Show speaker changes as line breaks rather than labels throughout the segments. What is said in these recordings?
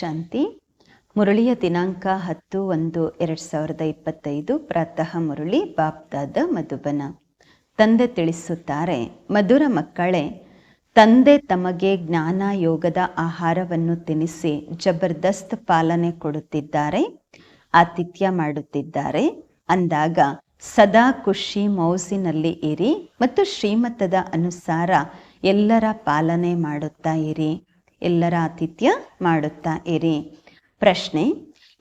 ಶಾಂತಿ. ಮುರಳಿಯ ದಿನಾಂಕ ಹತ್ತು ಒಂದು ಎರಡು ಸಾವಿರದ ಇಪ್ಪತ್ತೈದು, ಪ್ರಾತಃ ಮುರಳಿ ಬಾಪ್ದಾದ ಮಧುಬನ. ತಂದೆ ತಿಳಿಸುತ್ತಾರೆ, ಮಧುರ ಮಕ್ಕಳೇ, ತಂದೆ ತಮಗೆ ಜ್ಞಾನ ಯೋಗದ ಆಹಾರವನ್ನು ತಿನ್ನಿಸಿ ಜಬರ್ದಸ್ತ್ ಪಾಲನೆ ಕೊಡುತ್ತಿದ್ದಾರೆ, ಆತಿಥ್ಯ ಮಾಡುತ್ತಿದ್ದಾರೆ. ಅಂದಾಗ, ಸದಾ ಖುಷಿ ಮೌಸಿನಲ್ಲಿ ಇರಿ ಮತ್ತು ಶ್ರೀಮತದ ಅನುಸಾರ ಎಲ್ಲರ ಪಾಲನೆ ಮಾಡುತ್ತಾ ಇರಿ. ಎಲ್ಲರ ಆತಿಥ್ಯ ಮಾಡುತ್ತಾ ಇರಿ. ಪ್ರಶ್ನೆ,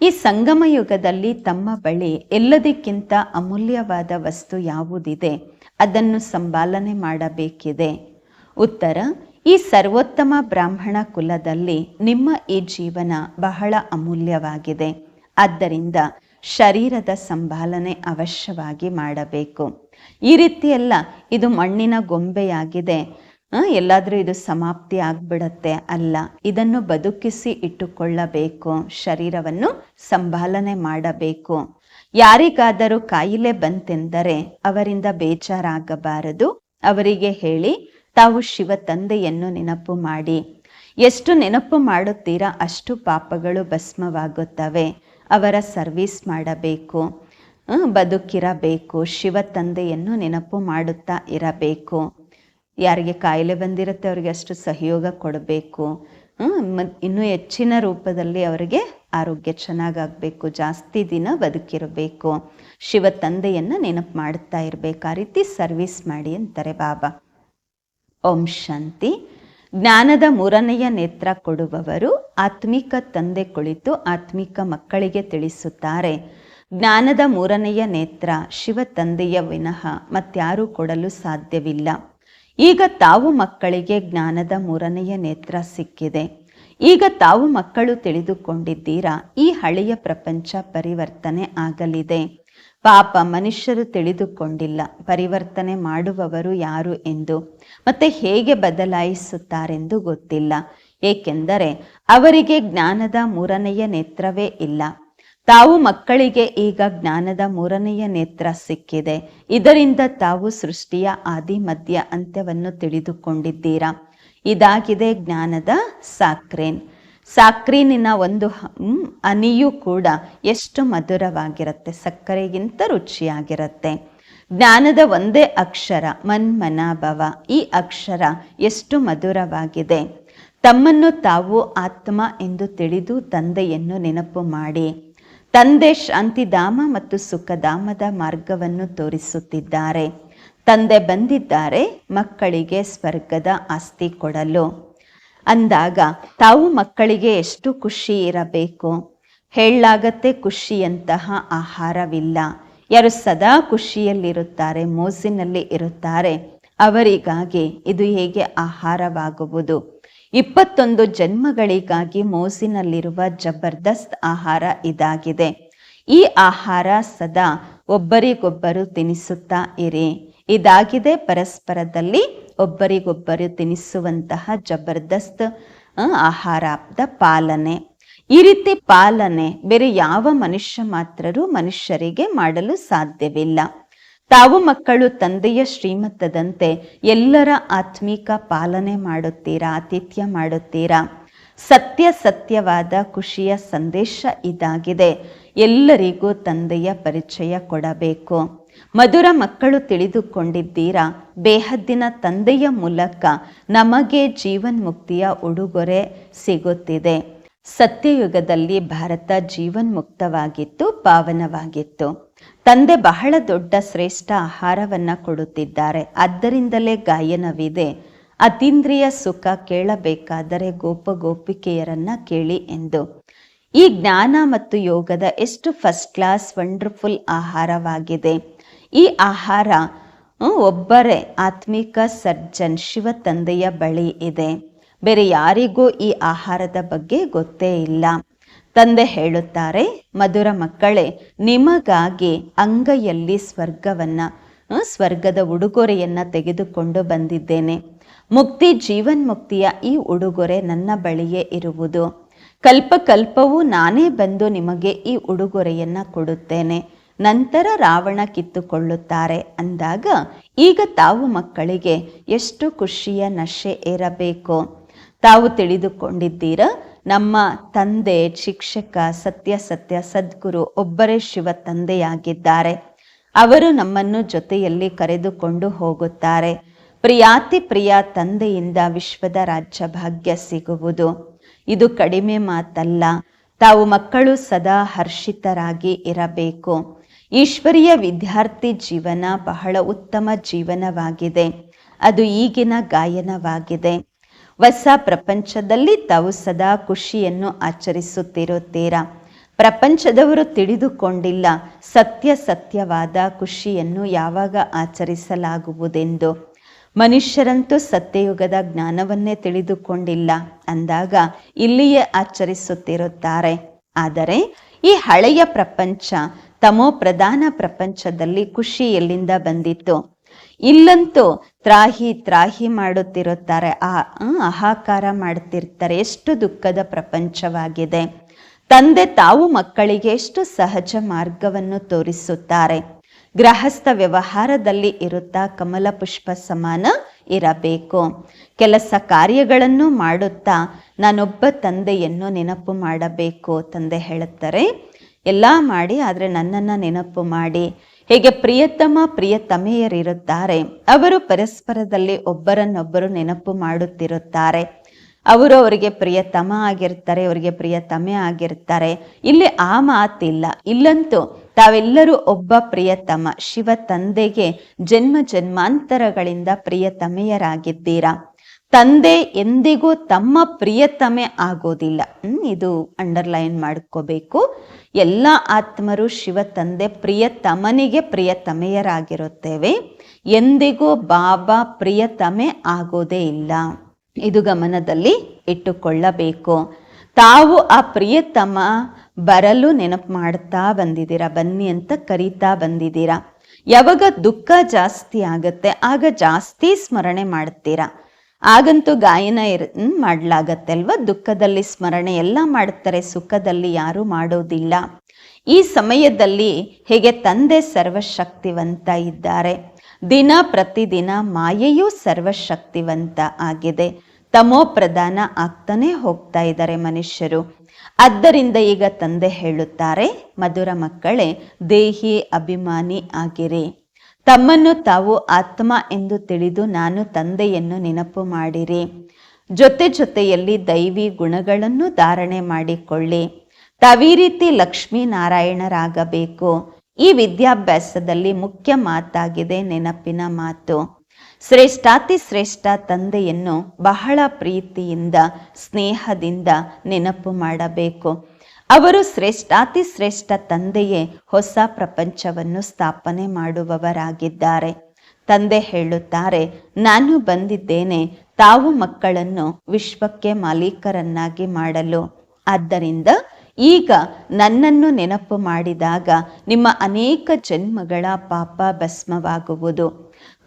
ಈ ಸಂಗಮ ಯುಗದಲ್ಲಿ ತಮ್ಮ ಬಳಿ ಎಲ್ಲದಕ್ಕಿಂತ ಅಮೂಲ್ಯವಾದ ವಸ್ತು ಯಾವುದಿದೆ? ಅದನ್ನು ಸಂಪಾಲನೆ ಮಾಡಬೇಕಿದೆ. ಉತ್ತರ, ಈ ಸರ್ವೋತ್ತಮ ಬ್ರಾಹ್ಮಣ ಕುಲದಲ್ಲಿ ನಿಮ್ಮ ಈ ಜೀವನ ಬಹಳ ಅಮೂಲ್ಯವಾಗಿದೆ. ಆದ್ದರಿಂದ ಶರೀರದ ಸಂಭಾಲನೆ ಅವಶ್ಯವಾಗಿ ಮಾಡಬೇಕು. ಈ ರೀತಿಯಲ್ಲ ಇದು ಮಣ್ಣಿನ ಗೊಂಬೆಯಾಗಿದೆ. ಎಲ್ಲಾದರೂ ಇದು ಸಮಾಪ್ತಿ ಆಗ್ಬಿಡತ್ತೆ ಅಲ್ಲ. ಇದನ್ನು ಬದುಕಿಸಿ ಇಟ್ಟುಕೊಳ್ಳಬೇಕು. ಶರೀರವನ್ನು ಸಂಭಾಲನೆ ಮಾಡಬೇಕು. ಯಾರಿಗಾದರೂ ಕಾಯಿಲೆ ಬಂತೆಂದರೆ ಅವರಿಂದ ಬೇಜಾರಾಗಬಾರದು. ಅವರಿಗೆ ಹೇಳಿ, ತಾವು ಶಿವ ತಂದೆಯನ್ನು ನೆನಪು ಮಾಡಿ. ಎಷ್ಟು ನೆನಪು ಮಾಡುತ್ತೀರಾ ಅಷ್ಟು ಪಾಪಗಳು ಭಸ್ಮವಾಗುತ್ತವೆ. ಅವರ ಸರ್ವಿಸ್ ಮಾಡಬೇಕು. ಬದುಕಿರಬೇಕು. ಶಿವ ತಂದೆಯನ್ನು ನೆನಪು ಮಾಡುತ್ತಾ ಇರಬೇಕು. ಯಾರಿಗೆ ಕಾಯಿಲೆ ಬಂದಿರುತ್ತೆ ಅವರಿಗೆ ಅಷ್ಟು ಸಹಯೋಗ ಕೊಡಬೇಕು. ಇನ್ನೂ ಹೆಚ್ಚಿನ ರೂಪದಲ್ಲಿ ಅವರಿಗೆ ಆರೋಗ್ಯ ಚೆನ್ನಾಗಾಗಬೇಕು, ಜಾಸ್ತಿ ದಿನ ಬದುಕಿರಬೇಕು. ಶಿವ ತಂದೆಯನ್ನು ನೆನಪು ಮಾಡುತ್ತಾ ಇರಬೇಕು, ಆ ರೀತಿ ಸರ್ವಿಸ್ ಮಾಡಿ ಅಂತಾರೆ ಬಾಬಾ. ಓಂ ಶಾಂತಿ. ಜ್ಞಾನದ ಮೂರನೆಯ ನೇತ್ರ ಕೊಡುವವರು ಆತ್ಮಿಕ ತಂದೆ ಕುಳಿತು ಆತ್ಮಿಕ ಮಕ್ಕಳಿಗೆ ತಿಳಿಸುತ್ತಾರೆ. ಜ್ಞಾನದ ಮೂರನೆಯ ನೇತ್ರ ಶಿವ ತಂದೆಯ ವಿನಃ ಮತ್ಯಾರೂ ಕೊಡಲು ಸಾಧ್ಯವಿಲ್ಲ. ಈಗ ತಾವು ಮಕ್ಕಳಿಗೆ ಜ್ಞಾನದ ಮೂರನೆಯ ನೇತ್ರ ಸಿಕ್ಕಿದೆ. ಈಗ ತಾವು ಮಕ್ಕಳು ತಿಳಿದುಕೊಂಡಿದ್ದೀರಾ? ಈ ಹಳೆಯ ಪ್ರಪಂಚ ಪರಿವರ್ತನೆ ಆಗಲಿದೆ. ಪಾಪ ಮನುಷ್ಯರು ತಿಳಿದುಕೊಂಡಿಲ್ಲ. ಪರಿವರ್ತನೆ ಮಾಡುವವರು ಯಾರು ಎಂದು. ಮತ್ತೆ ಹೇಗೆ ಬದಲಾಯಿಸುತ್ತಾರೆಂದು ಗೊತ್ತಿಲ್ಲ. ಏಕೆಂದರೆ ಅವರಿಗೆ ಜ್ಞಾನದ ಮೂರನೆಯ ನೇತ್ರವೇ ಇಲ್ಲ. ತಾವು ಮಕ್ಕಳಿಗೆ ಈಗ ಜ್ಞಾನದ ಮೂರನೆಯ ನೇತ್ರ ಸಿಕ್ಕಿದೆ. ಇದರಿಂದ ತಾವು ಸೃಷ್ಟಿಯ ಆದಿ, ಮಧ್ಯ ಅಂತ್ಯವನ್ನು ತಿಳಿದುಕೊಂಡಿದ್ದೀರಾ? ಇದಾಗಿದೆ ಜ್ಞಾನದ ಸಾಕ್ರೇನ್. ಸಾಕ್ರೀನಿನ ಒಂದು ಅನಿಯೂ ಕೂಡ ಎಷ್ಟು ಮಧುರವಾಗಿರುತ್ತೆ, ಸಕ್ಕರೆಗಿಂತ ರುಚಿಯಾಗಿರುತ್ತೆ. ಜ್ಞಾನದ ಒಂದೇ ಅಕ್ಷರ ಮನ್ಮನಾಭವ ಈ ಅಕ್ಷರ ಎಷ್ಟು ಮಧುರವಾಗಿದೆ. ತಮ್ಮನ್ನು ತಾವು ಆತ್ಮ ಎಂದು ತಿಳಿದು ತಂದೆಯನ್ನು ನೆನಪು ಮಾಡಿ. ತಂದೆ ಶಾಂತಿಧಾಮ ಮತ್ತು ಸುಖಧಾಮದ ಮಾರ್ಗವನ್ನು ತೋರಿಸುತ್ತಿದ್ದಾರೆ. ತಂದೆ ಬಂದಿದ್ದಾರೆ, ಮಕ್ಕಳಿಗೆ ಸ್ವರ್ಗದ ಆಸ್ತಿ ಕೊಡಲು. ಅಂದಾಗ, ತಾವು ಮಕ್ಕಳಿಗೆ ಎಷ್ಟು ಖುಷಿ ಇರಬೇಕು? ಹೇಳಲಾಗತ್ತೆ ಖುಷಿಯಂತಹ ಆಹಾರವಿಲ್ಲ. ಯಾರು ಸದಾ ಖುಷಿಯಲ್ಲಿರುತ್ತಾರೆ, ಮೋಸಿನಲ್ಲಿ ಇರುತ್ತಾರೆ. ಅವರಿಗಾಗಿ ಇದು ಹೇಗೆ ಆಹಾರವಾಗುವುದು? ಇಪ್ಪತ್ತೊಂದು ಜನ್ಮಗಳಿಗಾಗಿ ಮೋಸಿನಲ್ಲಿರುವ ಜಬರ್ದಸ್ತ್ ಆಹಾರ ಇದಾಗಿದೆ. ಈ ಆಹಾರ ಸದಾ ಒಬ್ಬರಿಗೊಬ್ಬರು ತಿನಿಸುತ್ತಾ ಇರಿ. ಇದಾಗಿದೆ ಪರಸ್ಪರದಲ್ಲಿ ಒಬ್ಬರಿಗೊಬ್ಬರು ತಿನಿಸುವಂತಹ ಜಬರ್ದಸ್ತ್ ಆಹಾರದ ಪಾಲನೆ. ಈ ರೀತಿ ಪಾಲನೆ ಬೇರೆ ಯಾವ ಮನುಷ್ಯ ಮಾತ್ರರು ಮನುಷ್ಯರಿಗೆ ಮಾಡಲು ಸಾಧ್ಯವಿಲ್ಲ. ತಾವು ಮಕ್ಕಳು ತಂದೆಯ ಶ್ರೀಮಂತದಂತೆ ಎಲ್ಲರ ಆತ್ಮಿಕ ಪಾಲನೆ ಮಾಡುತ್ತೀರಾ, ಆತಿಥ್ಯ ಮಾಡುತ್ತೀರಾ? ಸತ್ಯ ಸತ್ಯವಾದ ಖುಷಿಯ ಸಂದೇಶ ಇದಾಗಿದೆ. ಎಲ್ಲರಿಗೂ ತಂದೆಯ ಪರಿಚಯ ಕೊಡಬೇಕು. ಮಧುರ ಮಕ್ಕಳು ತಿಳಿದುಕೊಂಡಿದ್ದೀರಾ? ಬೇಹದ್ದಿನ ತಂದೆಯ ಮೂಲಕ ನಮಗೆ ಜೀವನ್ಮುಕ್ತಿಯ ಉಡುಗೊರೆ ಸಿಗುತ್ತಿದೆ. ಸತ್ಯಯುಗದಲ್ಲಿ ಭಾರತ ಜೀವನ್ಮುಕ್ತವಾಗಿತ್ತು, ಪಾವನವಾಗಿತ್ತು. ತಂದೆ ಬಹಳ ದೊಡ್ಡ ಶ್ರೇಷ್ಠ ಆಹಾರವನ್ನು ಕೊಡುತ್ತಿದ್ದಾರೆ. ಆದ್ದರಿಂದಲೇ ಗಾಯನವಿದೆ. ಅತೀಂದ್ರಿಯ ಸುಖ ಕೇಳಬೇಕಾದರೆ ಗೋಪ ಗೋಪಿಕೆಯರನ್ನ ಕೇಳಿ ಎಂದು. ಈ ಜ್ಞಾನ ಮತ್ತು ಯೋಗದ ಎಷ್ಟು ಫಸ್ಟ್ ಕ್ಲಾಸ್ ವಂಡರ್ಫುಲ್ ಆಹಾರವಾಗಿದೆ. ಈ ಆಹಾರ ಒಬ್ಬರೇ ಆತ್ಮಿಕ ಸರ್ಜನ್ ಶಿವ ತಂದೆಯ ಬಳಿ ಇದೆ. ಬೇರೆ ಯಾರಿಗೂ ಈ ಆಹಾರದ ಬಗ್ಗೆ ಗೊತ್ತೇ ಇಲ್ಲ. ತಂದೆ ಹೇಳುತ್ತಾರೆ, ಮಧುರ ಮಕ್ಕಳೇ, ನಿಮಗಾಗಿ ಅಂಗೈಯಲ್ಲಿ ಸ್ವರ್ಗವನ್ನ ಸ್ವರ್ಗದ ಉಡುಗೊರೆಯನ್ನ ತೆಗೆದುಕೊಂಡು ಬಂದಿದ್ದೇನೆ. ಮುಕ್ತಿ ಜೀವನ್ಮುಕ್ತಿಯ ಈ ಉಡುಗೊರೆ ನನ್ನ ಬಳಿಯೇ ಇರುವುದು. ಕಲ್ಪ ಕಲ್ಪವೂ ನಾನೇ ಬಂದು ನಿಮಗೆ ಈ ಉಡುಗೊರೆಯನ್ನ ಕೊಡುತ್ತೇನೆ. ನಂತರ ರಾವಣ ಕಿತ್ತುಕೊಳ್ಳುತ್ತಾರೆ. ಅಂದಾಗ ಈಗ ತಾವು ಮಕ್ಕಳಿಗೆ ಎಷ್ಟು ಖುಷಿಯ ನಶೆ ಏರಬೇಕು. ತಾವು ತಿಳಿದುಕೊಂಡಿದ್ದೀರಾ? ನಮ್ಮ ತಂದೆ, ಶಿಕ್ಷಕ, ಸತ್ಯ ಸತ್ಯ, ಸದ್ಗುರು ಒಬ್ಬರೇ ಶಿವ ತಂದೆಯಾಗಿದ್ದಾರೆ. ಅವರು ನಮ್ಮನ್ನು ಜೊತೆಯಲ್ಲಿ ಕರೆದುಕೊಂಡು ಹೋಗುತ್ತಾರೆ. ಪ್ರಿಯಾತಿ ಪ್ರಿಯ ತಂದೆಯಿಂದ ವಿಶ್ವದ ರಾಜ್ಯ ಭಾಗ್ಯ ಸಿಗುವುದು. ಇದು ಕಡಿಮೆ ಮಾತಲ್ಲ. ತಾವು ಮಕ್ಕಳು ಸದಾ ಹರ್ಷಿತರಾಗಿ ಇರಬೇಕು. ಈಶ್ವರೀಯ ವಿದ್ಯಾರ್ಥಿ ಜೀವನ ಬಹಳ ಉತ್ತಮ ಜೀವನವಾಗಿದೆ. ಅದು ಈಗಿನ ಗಾಯನವಾಗಿದೆ. ಹೊಸ ಪ್ರಪಂಚದಲ್ಲಿ ತಾವು ಸದಾ ಖುಷಿಯನ್ನು ಆಚರಿಸುತ್ತಿರುತ್ತೀರಾ? ಪ್ರಪಂಚದವರು ತಿಳಿದುಕೊಂಡಿಲ್ಲ ಸತ್ಯ ಸತ್ಯವಾದ ಖುಷಿಯನ್ನು ಯಾವಾಗ ಆಚರಿಸಲಾಗುವುದೆಂದು. ಮನುಷ್ಯರಂತೂ ಸತ್ಯಯುಗದ ಜ್ಞಾನವನ್ನೇ ತಿಳಿದುಕೊಂಡಿಲ್ಲ ಅಂದಾಗ ಇಲ್ಲಿಯೇ ಆಚರಿಸುತ್ತಿರುತ್ತಾರೆ. ಆದರೆ ಈ ಹಳೆಯ ಪ್ರಪಂಚ ತಮೋ ಪ್ರಧಾನ ಪ್ರಪಂಚದಲ್ಲಿ ಖುಷಿ ಎಲ್ಲಿಂದ ಬಂದಿತ್ತು? ಇಲ್ಲಂತೂ ತ್ರಾಹಿ ತ್ರಾಹಿ ಮಾಡುತ್ತಿರುತ್ತಾರೆ. ಆ ಅಹಾಕಾರ ಮಾಡುತ್ತಿರ್ತಾರೆ ಎಷ್ಟು ದುಃಖದ ಪ್ರಪಂಚವಾಗಿದೆ. ತಂದೆ ತಾವು ಮಕ್ಕಳಿಗೆ ಎಷ್ಟು ಸಹಜ ಮಾರ್ಗವನ್ನು ತೋರಿಸುತ್ತಾರೆ. ಗೃಹಸ್ಥ ವ್ಯವಹಾರದಲ್ಲಿ ಇರುತ್ತಾ ಕಮಲ ಪುಷ್ಪ ಸಮಾನ ಇರಬೇಕು. ಕೆಲಸ ಕಾರ್ಯಗಳನ್ನು ಮಾಡುತ್ತಾ ನಾನೊಬ್ಬ ತಂದೆಯನ್ನು ನೆನಪು ಮಾಡಬೇಕು. ತಂದೆ ಹೇಳುತ್ತಾರೆ, ಎಲ್ಲ ಮಾಡಿ, ಆದರೆ ನನ್ನನ್ನು ನೆನಪು ಮಾಡಿ. ಹೇಗೆ ಪ್ರಿಯತಮ ಪ್ರಿಯತಮೆಯರಿರುತ್ತಾರೆ, ಅವರು ಪರಸ್ಪರದಲ್ಲಿ ಒಬ್ಬರನ್ನೊಬ್ಬರು ನೆನಪು ಮಾಡುತ್ತಿರುತ್ತಾರೆ. ಅವರು ಅವರಿಗೆ ಪ್ರಿಯತಮ ಆಗಿರ್ತಾರೆ ಅವರಿಗೆ ಪ್ರಿಯತಮೆ ಆಗಿರ್ತಾರೆ ಇಲ್ಲಿ ಆ ಮಾತಿಲ್ಲ. ಇಲ್ಲಂತೂ ತಾವೆಲ್ಲರೂ ಒಬ್ಬ ಪ್ರಿಯತಮ, ಶಿವ ತಂದೆಗೆ ಜನ್ಮ ಜನ್ಮಾಂತರಗಳಿಂದ ಪ್ರಿಯತಮೆಯರಾಗಿದ್ದೀರಾ? ತಂದೆ ಎಂದಿಗೂ ತಮ್ಮ ಪ್ರಿಯತಮೆ ಆಗೋದಿಲ್ಲ. ಇದು ಅಂಡರ್ಲೈನ್ ಮಾಡ್ಕೋಬೇಕು. ಎಲ್ಲ ಆತ್ಮರು ಶಿವ ತಂದೆ ಪ್ರಿಯತಮನಿಗೆ ಪ್ರಿಯತಮೆಯರಾಗಿರುತ್ತೇವೆ. ಎಂದಿಗೂ ಬಾಬಾ ಪ್ರಿಯತಮೆ ಆಗೋದೇ ಇಲ್ಲ. ಇದು ಗಮನದಲ್ಲಿ ಇಟ್ಟುಕೊಳ್ಳಬೇಕು. ತಾವು ಆ ಪ್ರಿಯತಮ ಬರಲು ನೆನಪು ಮಾಡ್ತಾ ಬಂದಿದ್ದೀರಾ? ಬನ್ನಿ ಅಂತ ಕರೀತಾ ಬಂದಿದ್ದೀರಾ? ಯಾವಾಗ ದುಃಖ ಜಾಸ್ತಿ ಆಗುತ್ತೆ, ಆಗ ಜಾಸ್ತಿ ಸ್ಮರಣೆ ಮಾಡ್ತೀರಾ? ಆಗಂತೂ ಗಾಯನ ಇರ್ ಮಾಡ್ಲಾಗತ್ತೆ ಅಲ್ವಾ ದುಃಖದಲ್ಲಿ ಸ್ಮರಣೆ ಎಲ್ಲ ಮಾಡ್ತಾರೆ, ಸುಖದಲ್ಲಿ ಯಾರೂ ಮಾಡೋದಿಲ್ಲ. ಈ ಸಮಯದಲ್ಲಿ ಹೇಗೆ ತಂದೆ ಸರ್ವಶಕ್ತಿವಂತ ಇದ್ದಾರೆ. ದಿನ ಪ್ರತಿದಿನ ಮಾಯೆಯೂ ಸರ್ವಶಕ್ತಿವಂತ ಆಗಿದೆ. ತಮೋ ಪ್ರಧಾನ ಆಗ್ತಾನೆ ಹೋಗ್ತಾ ಇದ್ದಾರೆ ಮನುಷ್ಯರು. ಆದ್ದರಿಂದ ಈಗ ತಂದೆ ಹೇಳುತ್ತಾರೆ, ಮಧುರ ಮಕ್ಕಳೇ ದೇಹಿ ಅಭಿಮಾನಿ ಆಗಿರಿ. ತಮ್ಮನ್ನು ತಾವು ಆತ್ಮ ಎಂದು ತಿಳಿದು ನಾನು ತಂದೆಯನ್ನು ನೆನಪು ಮಾಡಿರಿ. ಜೊತೆ ಜೊತೆಯಲ್ಲಿ ದೈವಿ ಗುಣಗಳನ್ನು ಧಾರಣೆ ಮಾಡಿಕೊಳ್ಳಿ. ತಾವೀ ರೀತಿ ಲಕ್ಷ್ಮೀನಾರಾಯಣರಾಗಬೇಕು ಈ ವಿದ್ಯಾಭ್ಯಾಸದಲ್ಲಿ ಮುಖ್ಯ ಮಾತಾಗಿದೆ ನೆನಪಿನ ಮಾತು. ಶ್ರೇಷ್ಠಾತಿ ಶ್ರೇಷ್ಠ ತಂದೆಯನ್ನು ಬಹಳ ಪ್ರೀತಿಯಿಂದ, ಸ್ನೇಹದಿಂದ ನೆನಪು ಮಾಡಬೇಕು. ಅವರು ಶ್ರೇಷ್ಠಾತಿ ಶ್ರೇಷ್ಠ ತಂದೆಯೇ ಹೊಸ ಪ್ರಪಂಚವನ್ನು ಸ್ಥಾಪನೆ ಮಾಡುವವರಾಗಿದ್ದಾರೆ. ತಂದೆ ಹೇಳುತ್ತಾರೆ, ನಾನು ಬಂದಿದ್ದೇನೆ, ತಾವು ಮಕ್ಕಳನ್ನು ವಿಶ್ವಕ್ಕೆ ಮಾಲೀಕರನ್ನಾಗಿ ಮಾಡಲು. ಆದ್ದರಿಂದ ಈಗ ನನ್ನನ್ನು ನೆನಪು ಮಾಡಿದಾಗ ನಿಮ್ಮ ಅನೇಕ ಜನ್ಮಗಳ ಪಾಪ ಭಸ್ಮವಾಗುವುದು.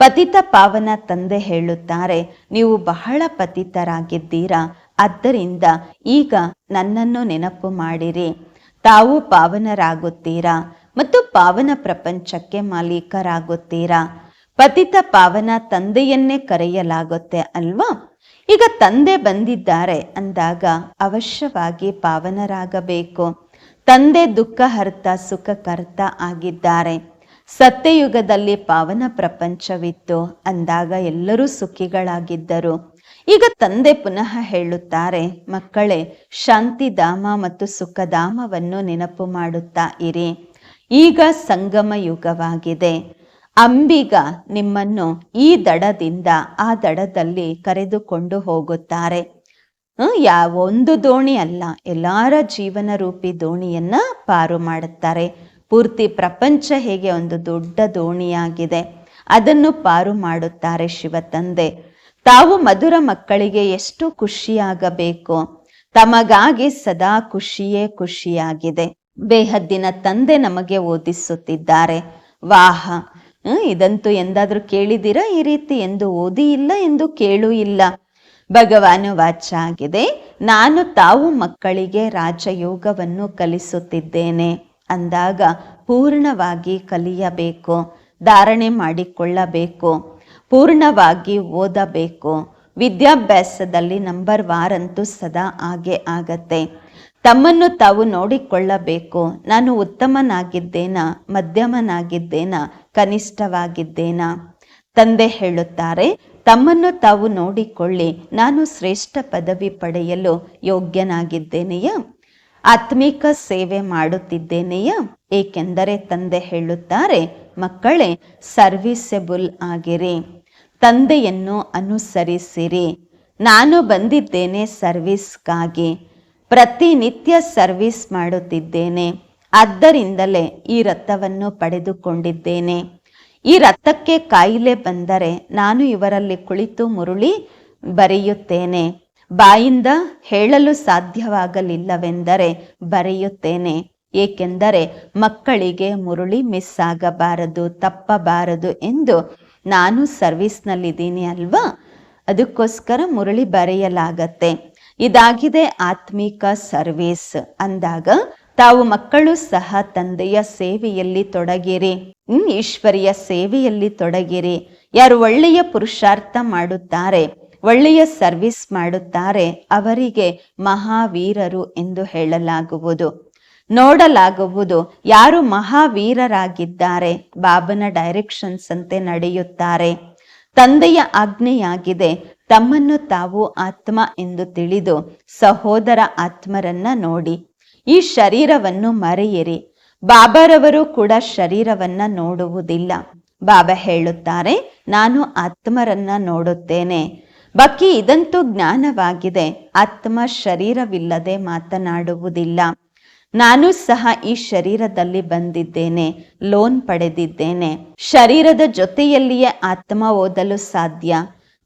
ಪತಿತ ಪಾವನ ತಂದೆ ಹೇಳುತ್ತಾರೆ, ನೀವು ಬಹಳ ಪತಿತರಾಗಿದ್ದೀರಾ ಆದ್ದರಿಂದ ಈಗ ನನ್ನನ್ನು ನೆನಪು ಮಾಡಿರಿ. ತಾವು ಪಾವನರಾಗುತ್ತೀರಾ? ಮತ್ತು ಪಾವನ ಪ್ರಪಂಚಕ್ಕೆ ಮಾಲೀಕರಾಗುತ್ತೀರಾ? ಪತಿತ ಪಾವನ ತಂದೆಯನ್ನೇ ಕರೆಯಲಾಗುತ್ತೆ ಅಲ್ವಾ? ಈಗ ತಂದೆ ಬಂದಿದ್ದಾರೆ ಅಂದಾಗ ಅವಶ್ಯವಾಗಿ ಪಾವನರಾಗಬೇಕು. ತಂದೆ ದುಃಖ ಹರ್ತ ಸುಖ ಕರ್ತ ಆಗಿದ್ದಾರೆ. ಸತ್ಯಯುಗದಲ್ಲಿ ಪಾವನ ಪ್ರಪಂಚವಿತ್ತು ಅಂದಾಗ ಎಲ್ಲರೂ ಸುಖಿಗಳಾಗಿದ್ದರು. ಈಗ ತಂದೆ ಪುನಃ ಹೇಳುತ್ತಾರೆ, ಮಕ್ಕಳೇ ಶಾಂತಿಧಾಮ ಮತ್ತು ಸುಖಧಾಮವನ್ನು ನೆನಪು ಮಾಡುತ್ತಾ ಇರಿ. ಈಗ ಸಂಗಮ ಯುಗವಾಗಿದೆ. ಅಂಬಿಗ ನಿಮ್ಮನ್ನು ಈ ದಡದಿಂದ ಆ ದಡದಲ್ಲಿ ಕರೆದುಕೊಂಡು ಹೋಗುತ್ತಾರೆ. ಯಾವ ಒಂದು ದೋಣಿ ಅಲ್ಲ, ಎಲ್ಲರ ಜೀವನ ರೂಪಿ ದೋಣಿಯನ್ನ ಪಾರು ಮಾಡುತ್ತಾರೆ. ಪೂರ್ತಿ ಪ್ರಪಂಚ ಹೇಗೆ ಒಂದು ದೊಡ್ಡ ದೋಣಿಯಾಗಿದೆ, ಅದನ್ನು ಪಾರು ಮಾಡುತ್ತಾರೆ ಶಿವ ತಂದೆ ತಾವು ಮಧುರ ಮಕ್ಕಳಿಗೆ ಎಷ್ಟು ಖುಷಿಯಾಗಬೇಕು? ತಮಗಾಗಿ ಸದಾ ಖುಷಿಯೇ ಖುಷಿಯಾಗಿದೆ. ಬೇಹದ್ದಿನ ತಂದೆ ನಮಗೆ ಓದಿಸುತ್ತಿದ್ದಾರೆ. ವಾಹ ಇದಂತೂ ಎಂದಾದ್ರೂ ಕೇಳಿದಿರಾ ಈ ರೀತಿ ಎಂದು ಓದಿ ಇಲ್ಲ ಎಂದು ಕೇಳೂ ಇಲ್ಲ. ಭಗವಾನು ವಾಚ ಆಗಿದೆ ನಾನು ತಾವು ಮಕ್ಕಳಿಗೆ ರಾಜಯೋಗವನ್ನು ಕಲಿಸುತ್ತಿದ್ದೇನೆ. ಅಂದಾಗ ಪೂರ್ಣವಾಗಿ ಕಲಿಯಬೇಕು, ಧಾರಣೆ ಮಾಡಿಕೊಳ್ಳಬೇಕು. ಪೂರ್ಣವಾಗಿ ಓದಬೇಕು. ವಿದ್ಯಾಭ್ಯಾಸದಲ್ಲಿ ನಂಬರ್ ವಾರ್ ಅಂತೂ ಸದಾ ಹಾಗೆ ಆಗತ್ತೆ. ತಮ್ಮನ್ನು ತಾವು ನೋಡಿಕೊಳ್ಳಬೇಕು. ನಾನು ಉತ್ತಮನಾಗಿದ್ದೇನಾ? ಮಧ್ಯಮನಾಗಿದ್ದೇನಾ? ಕನಿಷ್ಠವಾಗಿದ್ದೇನಾ? ತಂದೆ ಹೇಳುತ್ತಾರೆ, ತಮ್ಮನ್ನು ತಾವು ನೋಡಿಕೊಳ್ಳಿ. ನಾನು ಶ್ರೇಷ್ಠ ಪದವಿ ಪಡೆಯಲು ಯೋಗ್ಯನಾಗಿದ್ದೇನೆಯಾ? ಆತ್ಮಿಕ ಸೇವೆ ಮಾಡುತ್ತಿದ್ದೇನೆಯಾ? ಏಕೆಂದರೆ ತಂದೆ ಹೇಳುತ್ತಾರೆ, ಮಕ್ಕಳೇ ಸರ್ವಿಸೆಬಲ್ ಆಗಿರಿ. ತಂದೆಯನ್ನು ಅನುಸರಿಸಿರಿ. ನಾನು ಬಂದಿದ್ದೇನೆ ಸರ್ವಿಸ್ಗಾಗಿ. ಪ್ರತಿನಿತ್ಯ ಸರ್ವಿಸ್ ಮಾಡುತ್ತಿದ್ದೇನೆ. ಆದ್ದರಿಂದಲೇ ಈ ರಥವನ್ನು ಪಡೆದುಕೊಂಡಿದ್ದೇನೆ. ಈ ರಥಕ್ಕೆ ಕಾಯಿಲೆ ಬಂದರೆ ನಾನು ಇವರಲ್ಲಿ ಕುಳಿತು ಮುರುಳಿ ಬರೆಯುತ್ತೇನೆ. ಬಾಯಿಂದ ಹೇಳಲು ಸಾಧ್ಯವಾಗಲಿಲ್ಲವೆಂದರೆ ಬರೆಯುತ್ತೇನೆ. ಏಕೆಂದರೆ ಮಕ್ಕಳಿಗೆ ಮುರುಳಿ ಮಿಸ್ ಆಗಬಾರದು, ತಪ್ಪಬಾರದು ಎಂದು ನಾನು ಸರ್ವಿಸ್ನಲ್ಲಿದ್ದೀನಿ ಅಲ್ವಾ? ಅದಕ್ಕೋಸ್ಕರ ಮುರಳಿ ಬರೆಯಲಾಗತ್ತೆ. ಇದಾಗಿದೆ ಆತ್ಮಿಕ ಸರ್ವಿಸ್. ಅಂದಾಗ, ತಾವು ಮಕ್ಕಳು ಸಹ ತಂದೆಯ ಸೇವೆಯಲ್ಲಿ ತೊಡಗಿರಿ. ಈಶ್ವರಿಯ ಸೇವೆಯಲ್ಲಿ ತೊಡಗಿರಿ. ಯಾರು ಒಳ್ಳೆಯ ಪುರುಷಾರ್ಥ ಮಾಡುತ್ತಾರೆ, ಒಳ್ಳೆಯ ಸರ್ವಿಸ್ ಮಾಡುತ್ತಾರೆ, ಅವರಿಗೆ ಮಹಾವೀರರು ಎಂದು ಹೇಳಲಾಗುವುದು. ನೋಡಲಾಗುವುದು. ಯಾರು ಮಹಾವೀರರಾಗಿದ್ದಾರೆ? ಬಾಬನ ಡೈರೆಕ್ಷನ್ಸ್ ಅಂತೆ ನಡೆಯುತ್ತಾರೆ. ತಂದೆಯ ಆಜ್ಞೆಯಾಗಿದೆ, ತಮ್ಮನ್ನು ತಾವು ಆತ್ಮ ಎಂದು ತಿಳಿದು ಸಹೋದರ ಆತ್ಮರನ್ನ ನೋಡಿ. ಈ ಶರೀರವನ್ನು ಮರೆಯಿರಿ. ಬಾಬಾರವರು ಕೂಡ ಶರೀರವನ್ನ ನೋಡುವುದಿಲ್ಲ. ಬಾಬಾ ಹೇಳುತ್ತಾರೆ, ನಾನು ಆತ್ಮರನ್ನ ನೋಡುತ್ತೇನೆ. ಬಕ್ಕಿ, ಇದಂತೂ ಜ್ಞಾನವಾಗಿದೆ. ಆತ್ಮ ಶರೀರವಿಲ್ಲದೆ ಮಾತನಾಡುವುದಿಲ್ಲ. ನಾನು ಸಹ ಈ ಶರೀರದಲ್ಲಿ ಬಂದಿದ್ದೇನೆ, ಲೋನ್ ಪಡೆದಿದ್ದೇನೆ. ಶರೀರದ ಜೊತೆಯಲ್ಲಿಯೇ ಆತ್ಮ ಓದಲು ಸಾಧ್ಯ.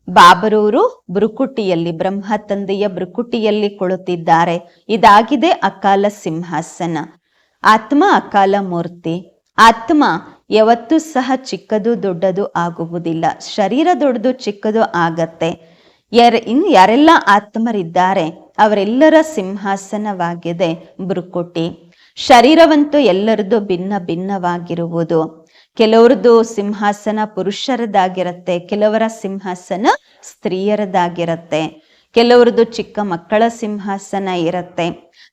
ಬಾಬರೂರು ಬ್ರುಕುಟಿಯಲ್ಲಿ ಬ್ರಹ್ಮ ತಂದೆಯ ಬ್ರುಕುಟಿಯಲ್ಲಿ ಕುಳಿತಿದ್ದಾರೆ. ಇದಾಗಿದೆ ಅಕಾಲ ಸಿಂಹಾಸನ. ಆತ್ಮ ಅಕಾಲ ಮೂರ್ತಿ. ಆತ್ಮ ಯಾವತ್ತೂ ಸಹ ಚಿಕ್ಕದು ದೊಡ್ಡದು ಆಗುವುದಿಲ್ಲ. ಶರೀರ ದೊಡ್ಡದು ಚಿಕ್ಕದು ಆಗತ್ತೆ. ಯಾರೆಲ್ಲ ಆತ್ಮರಿದ್ದಾರೆ ಅವರೆಲ್ಲರ ಸಿಂಹಾಸನವಾಗಿದೆ. ಬ್ರುಕುಟಿ ಶರೀರವಂತೂ ಎಲ್ಲರದು ಭಿನ್ನ ಭಿನ್ನವಾಗಿರುವುದು. ಕೆಲವರದು ಸಿಂಹಾಸನ ಪುರುಷರದಾಗಿರತ್ತೆ, ಕೆಲವರ ಸಿಂಹಾಸನ ಸ್ತ್ರೀಯರದಾಗಿರತ್ತೆ, ಕೆಲವ್ರದ್ದು ಚಿಕ್ಕ ಮಕ್ಕಳ ಸಿಂಹಾಸನ ಇರತ್ತೆ.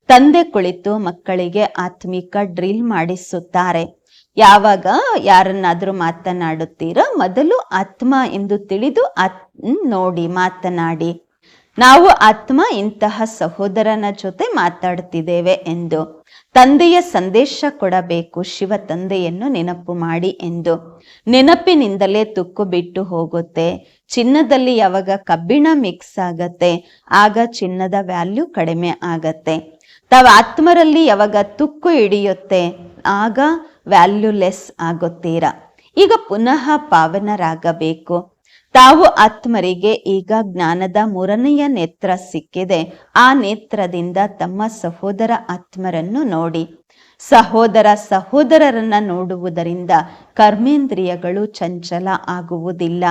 ತಂದೆ ಕುಳಿತು ಮಕ್ಕಳಿಗೆ ಆತ್ಮಿಕ ಡ್ರಿಲ್ ಮಾಡಿಸುತ್ತಾರೆ. ಯಾವಾಗ ಯಾರನ್ನಾದ್ರೂ ಮಾತನಾಡುತ್ತೀರೋ? ಮೊದಲು ಆತ್ಮ ಎಂದು ತಿಳಿದು ಆತ್ ನೋಡಿ, ಮಾತನಾಡಿ. ನಾವು ಆತ್ಮ ಇಂತಹ ಸಹೋದರನ ಜೊತೆ ಮಾತಾಡ್ತಿದ್ದೇವೆ ಎಂದು. ತಂದೆಯ ಸಂದೇಶ ಕೊಡಬೇಕು, ಶಿವ ತಂದೆಯನ್ನು ನೆನಪು ಮಾಡಿ ಎಂದು. ನೆನಪಿನಿಂದಲೇ ತುಕ್ಕು ಬಿಟ್ಟು ಹೋಗುತ್ತೆ. ಚಿನ್ನದಲ್ಲಿ ಯಾವಾಗ ಕಬ್ಬಿಣ ಮಿಕ್ಸ್ ಆಗತ್ತೆ, ಆಗ ಚಿನ್ನದ ವ್ಯಾಲ್ಯೂ ಕಡಿಮೆ ಆಗತ್ತೆ. ತಾವು ಆತ್ಮರಲ್ಲಿ ಯಾವಾಗ ತುಕ್ಕು ಹಿಡಿಯುತ್ತೆ, ಆಗ ವ್ಯಾಲ್ಯೂಲೆಸ್ ಆಗುತ್ತೀರಾ. ಈಗ ಪುನಃ ಪಾವನರಾಗಬೇಕು. ತಾವು ಆತ್ಮರಿಗೆ ಈಗ ಜ್ಞಾನದ ಮೂರನೆಯ ನೇತ್ರ ಸಿಕ್ಕಿದೆ. ಆ ನೇತ್ರದಿಂದ ತಮ್ಮ ಸಹೋದರ ಆತ್ಮರನ್ನು ನೋಡಿ. ಸಹೋದರ ಸಹೋದರರನ್ನ ನೋಡುವುದರಿಂದ ಕರ್ಮೇಂದ್ರಿಯಗಳು ಚಂಚಲ ಆಗುವುದಿಲ್ಲ.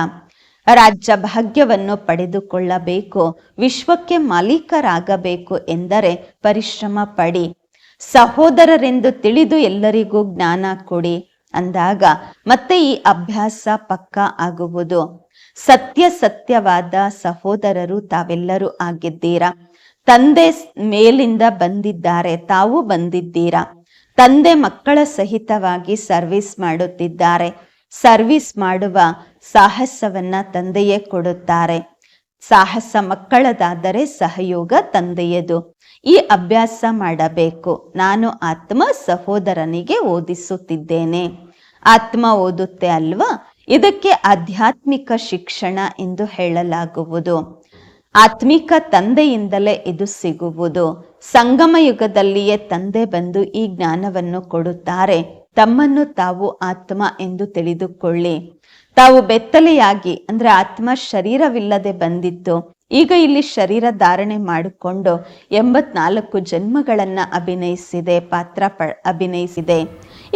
ರಾಜ್ಯ ಭಾಗ್ಯವನ್ನು ಪಡೆದುಕೊಳ್ಳಬೇಕು. ವಿಶ್ವಕ್ಕೆ ಮಾಲೀಕರಾಗಬೇಕು ಎಂದರೆ ಪರಿಶ್ರಮ ಪಡಿ. ಸಹೋದರರೆಂದು ತಿಳಿದು ಎಲ್ಲರಿಗೂ ಜ್ಞಾನ ಕೊಡಿ. ಅಂದಾಗ ಮತ್ತೆ ಈ ಅಭ್ಯಾಸ ಪಕ್ಕ ಆಗುವುದು. ಸತ್ಯ ಸತ್ಯವಾದ ಸಹೋದರರು ತಾವೆಲ್ಲರೂ ಆಗಿದ್ದೀರಾ? ತಂದೆ ಮೇಲಿಂದ ಬಂದಿದ್ದಾರೆ, ತಾವು ಬಂದಿದ್ದೀರಾ? ತಂದೆ ಮಕ್ಕಳ ಸಹಿತವಾಗಿ ಸರ್ವಿಸ್ ಮಾಡುತ್ತಿದ್ದಾರೆ. ಸರ್ವಿಸ್ ಮಾಡುವ ಸಾಹಸವನ್ನ ತಂದೆಯೇ ಕೊಡುತ್ತಾರೆ. ಸಾಹಸ ಮಕ್ಕಳದಾದರೆ ಸಹಯೋಗ ತಂದೆಯದು. ಈ ಅಭ್ಯಾಸ ಮಾಡಬೇಕು. ನಾನು ಆತ್ಮ ಸಹೋದರನಿಗೆ ಓದಿಸುತ್ತಿದ್ದೇನೆ. ಆತ್ಮ ಓದುತ್ತೆ ಅಲ್ವಾ? ಇದಕ್ಕೆ ಆಧ್ಯಾತ್ಮಿಕ ಶಿಕ್ಷಣ ಎಂದು ಹೇಳಲಾಗುವುದು. ಆತ್ಮಿಕ ತಂದೆಯಿಂದಲೇ ಇದು ಸಿಗುವುದು. ಸಂಗಮ ಯುಗದಲ್ಲಿಯೇ ತಂದೆ ಬಂದು ಈ ಜ್ಞಾನವನ್ನು ಕೊಡುತ್ತಾರೆ. ತಮ್ಮನ್ನು ತಾವು ಆತ್ಮ ಎಂದು ತಿಳಿದುಕೊಳ್ಳಿ. ತಾವು ಬೆತ್ತಲೆಯಾಗಿ, ಅಂದ್ರೆ ಆತ್ಮ ಶರೀರವಿಲ್ಲದೆ ಬಂದಿತ್ತು. ಈಗ ಇಲ್ಲಿ ಶರೀರ ಧಾರಣೆ ಮಾಡಿಕೊಂಡು ಎಂಬತ್ನಾಲ್ಕು ಜನ್ಮಗಳನ್ನ ಅಭಿನಯಿಸಿದೆ, ಪಾತ್ರ ಅಭಿನಯಿಸಿದೆ.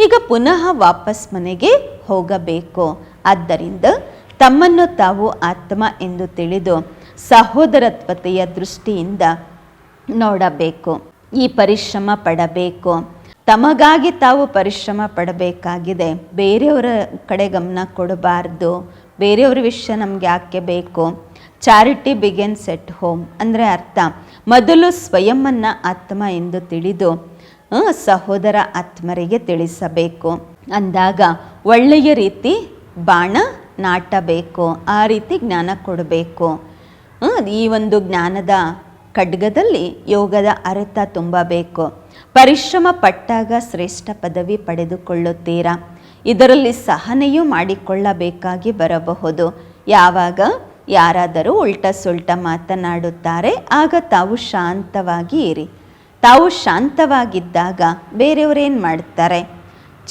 ಈಗ ಪುನಃ ವಾಪಸ್ ಮನೆಗೆ ಹೋಗಬೇಕು. ಆದ್ದರಿಂದ ತಮ್ಮನ್ನು ತಾವು ಆತ್ಮ ಎಂದು ತಿಳಿದು ಸಹೋದರತ್ವತೆಯ ದೃಷ್ಟಿಯಿಂದ ನೋಡಬೇಕು. ಈ ಪರಿಶ್ರಮ ಪಡಬೇಕು. ತಮಗಾಗಿ ತಾವು ಪರಿಶ್ರಮ ಪಡಬೇಕಾಗಿದೆ. ಬೇರೆಯವರ ಕಡೆ ಗಮನ ಕೊಡಬಾರ್ದು. ಬೇರೆಯವರ ವಿಷಯ ನಮ್ಗೆ ಯಾಕೆ ಬೇಕು? ಚಾರಿಟಿ ಬಿಗೆನ್ಸ್ ಸೆಟ್ ಹೋಮ್ ಅಂದರೆ ಅರ್ಥ. ಮೊದಲು ಸ್ವಯಂನ ಆತ್ಮ ಎಂದು ತಿಳಿದು ಸಹೋದರ ಆತ್ಮರಿಗೆ ತಿಳಿಸಬೇಕು. ಅಂದಾಗ ಒಳ್ಳೆಯ ರೀತಿ ಬಾಣ ನಾಟಬೇಕು, ಆ ರೀತಿ ಜ್ಞಾನ ಕೊಡಬೇಕು. ಈ ಒಂದು ಜ್ಞಾನದ ಖಡ್ಗದಲ್ಲಿ ಯೋಗದ ಅರ್ಥ ತುಂಬಬೇಕು. ಪರಿಶ್ರಮ ಪಟ್ಟಾಗ ಶ್ರೇಷ್ಠ ಪದವಿ ಪಡೆದುಕೊಳ್ಳುತ್ತೀರಾ? ಇದರಲ್ಲಿ ಸಹನೆಯೂ ಮಾಡಿಕೊಳ್ಳಬೇಕಾಗಿ ಬರಬಹುದು. ಯಾವಾಗ? ಯಾರಾದರೂ ಉಲ್ಟ ಸುಲ್ಟ ಮಾತನಾಡುತ್ತಾರೆ, ಆಗ ತಾವು ಶಾಂತವಾಗಿ ಇರಿ. ತಾವು ಶಾಂತವಾಗಿದ್ದಾಗ ಬೇರೆಯವರೇನು ಮಾಡ್ತಾರೆ?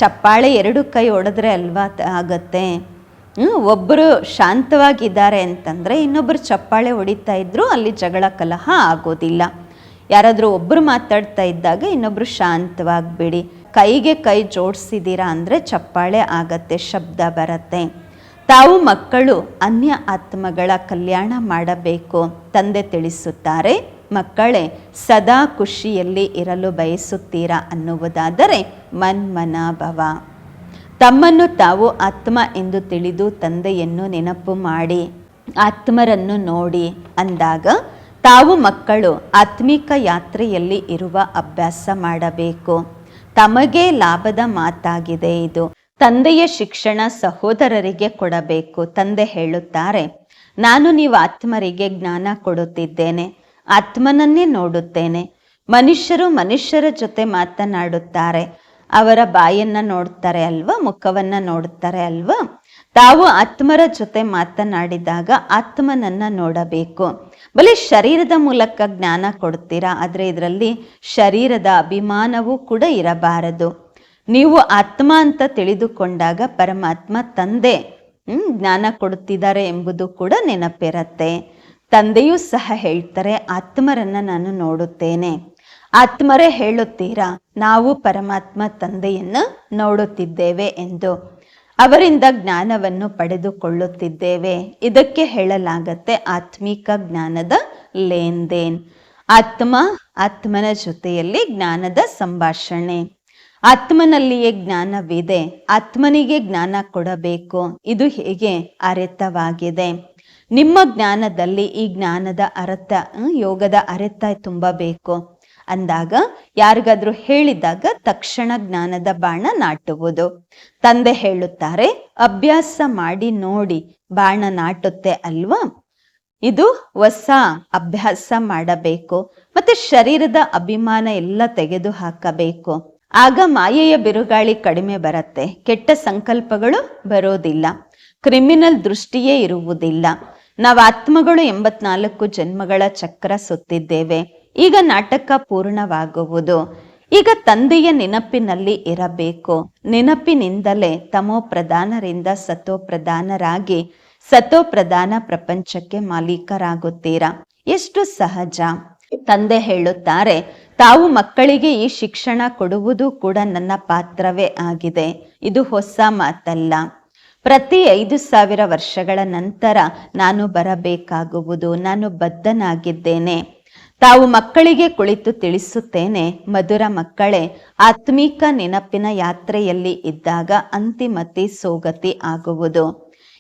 ಚಪ್ಪಾಳೆ ಎರಡು ಕೈ ಒಡೆದ್ರೆ ಅಲ್ವಾ ಆಗತ್ತೆ? ಒಬ್ಬರು ಶಾಂತವಾಗಿದ್ದಾರೆ ಅಂತಂದರೆ ಇನ್ನೊಬ್ಬರು ಚಪ್ಪಾಳೆ ಹೊಡಿತಾ ಇದ್ರು ಅಲ್ಲಿ ಜಗಳ ಕಲಹ ಆಗೋದಿಲ್ಲ. ಯಾರಾದರೂ ಒಬ್ಬರು ಮಾತಾಡ್ತಾ ಇದ್ದಾಗ ಇನ್ನೊಬ್ಬರು ಶಾಂತವಾಗಿಬಿಡಿ. ಕೈಗೆ ಕೈ ಜೋಡಿಸಿದ್ದೀರಾ ಅಂದರೆ ಚಪ್ಪಾಳೆ ಆಗತ್ತೆ, ಶಬ್ದ ಬರತ್ತೆ. ತಾವು ಮಕ್ಕಳು ಅನ್ಯ ಆತ್ಮಗಳ ಕಲ್ಯಾಣ ಮಾಡಬೇಕು, ತಂದೆ ತಿಳಿಸುತ್ತಾರೆ. ಮಕ್ಕಳೇ, ಸದಾ ಖುಷಿಯಲ್ಲಿ ಇರಲು ಬಯಸುತ್ತೀರಾ ಅನ್ನುವುದಾದರೆ ಮನ್ಮನಾಭವ. ತಮ್ಮನ್ನು ತಾವು ಆತ್ಮ ಎಂದು ತಿಳಿದು ತಂದೆಯನ್ನು ನೆನಪು ಮಾಡಿ, ಆತ್ಮರನ್ನು ನೋಡಿ ಅಂದಾಗ ತಾವು ಮಕ್ಕಳು ಆತ್ಮಿಕ ಯಾತ್ರೆಯಲ್ಲಿ ಇರುವ ಅಭ್ಯಾಸ ಮಾಡಬೇಕು. ತಮಗೆ ಲಾಭದ ಮಾತಾಗಿದೆ ಇದು. ತಂದೆಯ ಶಿಕ್ಷಣ ಸಹೋದರರಿಗೆ ಕೊಡಬೇಕು, ತಂದೆ ಹೇಳುತ್ತಾರೆ. ನಾನು ನೀವು ಆತ್ಮರಿಗೆ ಜ್ಞಾನ ಕೊಡುತ್ತಿದ್ದೇನೆ. ಆತ್ಮನನ್ನೇ ನೋಡುತ್ತೇನೆ. ಮನುಷ್ಯರು ಮನುಷ್ಯರ ಜೊತೆ ಮಾತನಾಡುತ್ತಾರೆ. ಅವರ ಬಾಯನ್ನ ನೋಡ್ತಾರೆ ಅಲ್ವಾ? ಮುಖವನ್ನ ನೋಡುತ್ತಾರೆ ಅಲ್ವಾ? ತಾವು ಆತ್ಮರ ಜೊತೆ ಮಾತನಾಡಿದಾಗ ಆತ್ಮನನ್ನ ನೋಡಬೇಕು. ಬಲಿ ಶರೀರದ ಮೂಲಕ ಜ್ಞಾನ ಕೊಡ್ತೀರಾ? ಆದರೆ ಇದರಲ್ಲಿ ಶರೀರದ ಅಭಿಮಾನವೂ ಕೂಡ ಇರಬಾರದು. ನೀವು ಆತ್ಮ ಅಂತ ತಿಳಿದುಕೊಂಡಾಗ ಪರಮಾತ್ಮ ತಂದೆ ಜ್ಞಾನ ಕೊಡುತ್ತಿದ್ದಾರೆ ಎಂಬುದು ಕೂಡ ನೆನಪಿರತ್ತೆ. ತಂದೆಯೂ ಸಹ ಹೇಳ್ತಾರೆ, ಆತ್ಮರನ್ನ ನಾನು ನೋಡುತ್ತೇನೆ. ಆತ್ಮರೇ ಹೇಳುತ್ತೀರಾ, ನಾವು ಪರಮಾತ್ಮ ತಂದೆಯನ್ನು ನೋಡುತ್ತಿದ್ದೇವೆ ಎಂದು. ಅವರಿಂದ ಜ್ಞಾನವನ್ನು ಪಡೆದುಕೊಳ್ಳುತ್ತಿದ್ದೇವೆ. ಇದಕ್ಕೆ ಹೇಳಲಾಗತ್ತೆ ಆತ್ಮಿಕ ಜ್ಞಾನದ ಲೇನ್ದೇನ್. ಆತ್ಮ, ಆತ್ಮನ ಜೊತೆಯಲ್ಲಿ ಜ್ಞಾನದ ಸಂಭಾಷಣೆ. ಆತ್ಮನಲ್ಲಿಯೇ ಜ್ಞಾನವಿದೆ, ಆತ್ಮನಿಗೆ ಜ್ಞಾನ ಕೊಡಬೇಕು. ಇದು ಹೇಗೆ ಅರಿತವಾಗಿದೆ? ನಿಮ್ಮ ಜ್ಞಾನದಲ್ಲಿ ಈ ಜ್ಞಾನದ ಅರ್ಥ ಯೋಗದ ಅರ್ಥ ತುಂಬಬೇಕು. ಅಂದಾಗ ಯಾರಿಗಾದ್ರೂ ಹೇಳಿದಾಗ ತಕ್ಷಣ ಜ್ಞಾನದ ಬಾಣ ನಾಟುವುದು. ತಂದೆ ಹೇಳುತ್ತಾರೆ, ಅಭ್ಯಾಸ ಮಾಡಿ ನೋಡಿ, ಬಾಣ ನಾಟುತ್ತೆ ಅಲ್ವಾ? ಇದು ಹೊಸ ಅಭ್ಯಾಸ ಮಾಡಬೇಕು. ಮತ್ತೆ ಶರೀರದ ಅಭಿಮಾನ ಎಲ್ಲ ತೆಗೆದು ಹಾಕಬೇಕು. ಆಗ ಮಾಯೆಯ ಬಿರುಗಾಳಿ ಕಡಿಮೆ ಬರುತ್ತೆ. ಕೆಟ್ಟ ಸಂಕಲ್ಪಗಳು ಬರೋದಿಲ್ಲ. ಕ್ರಿಮಿನಲ್ ದೃಷ್ಟಿಯೇ ಇರುವುದಿಲ್ಲ. ನಾವು ಆತ್ಮಗಳು ಎಂಬತ್ನಾಲ್ಕು ಜನ್ಮಗಳ ಚಕ್ರ ಸುತ್ತಿದ್ದೇವೆ. ಈಗ ನಾಟಕ ಪೂರ್ಣವಾಗುವುದು. ಈಗ ತಂದೆಯ ನೆನಪಿನಲ್ಲಿ ಇರಬೇಕು. ನೆನಪಿನಿಂದಲೇ ತಮೋ ಪ್ರಧಾನರಿಂದ ಸತೋ ಪ್ರಧಾನರಾಗಿ ಸತೋ ಪ್ರಧಾನ ಪ್ರಪಂಚಕ್ಕೆ ಮಾಲೀಕರಾಗುತ್ತೀರಾ? ಎಷ್ಟು ಸಹಜ. ತಂದೆ ಹೇಳುತ್ತಾರೆ, ತಾವು ಮಕ್ಕಳಿಗೆ ಈ ಶಿಕ್ಷಣ ಕೊಡುವುದು ಕೂಡ ನನ್ನ ಪಾತ್ರವೇ ಆಗಿದೆ. ಇದು ಹೊಸ ಮಾತಲ್ಲ. ಪ್ರತಿ ಐದು ಸಾವಿರ ವರ್ಷಗಳ ನಂತರ ನಾನು ಬರಬೇಕಾಗುವುದು, ನಾನು ಬದ್ಧನಾಗಿದ್ದೇನೆ. ತಾವು ಮಕ್ಕಳಿಗೆ ಕುಳಿತು ತಿಳಿಸುತ್ತೇನೆ, ಮಧುರ ಮಕ್ಕಳೇ, ಆತ್ಮಿಕ ನೆನಪಿನ ಯಾತ್ರೆಯಲ್ಲಿ ಇದ್ದಾಗ ಅಂತಿಮತಿ ಸೋಗತಿ ಆಗುವುದು.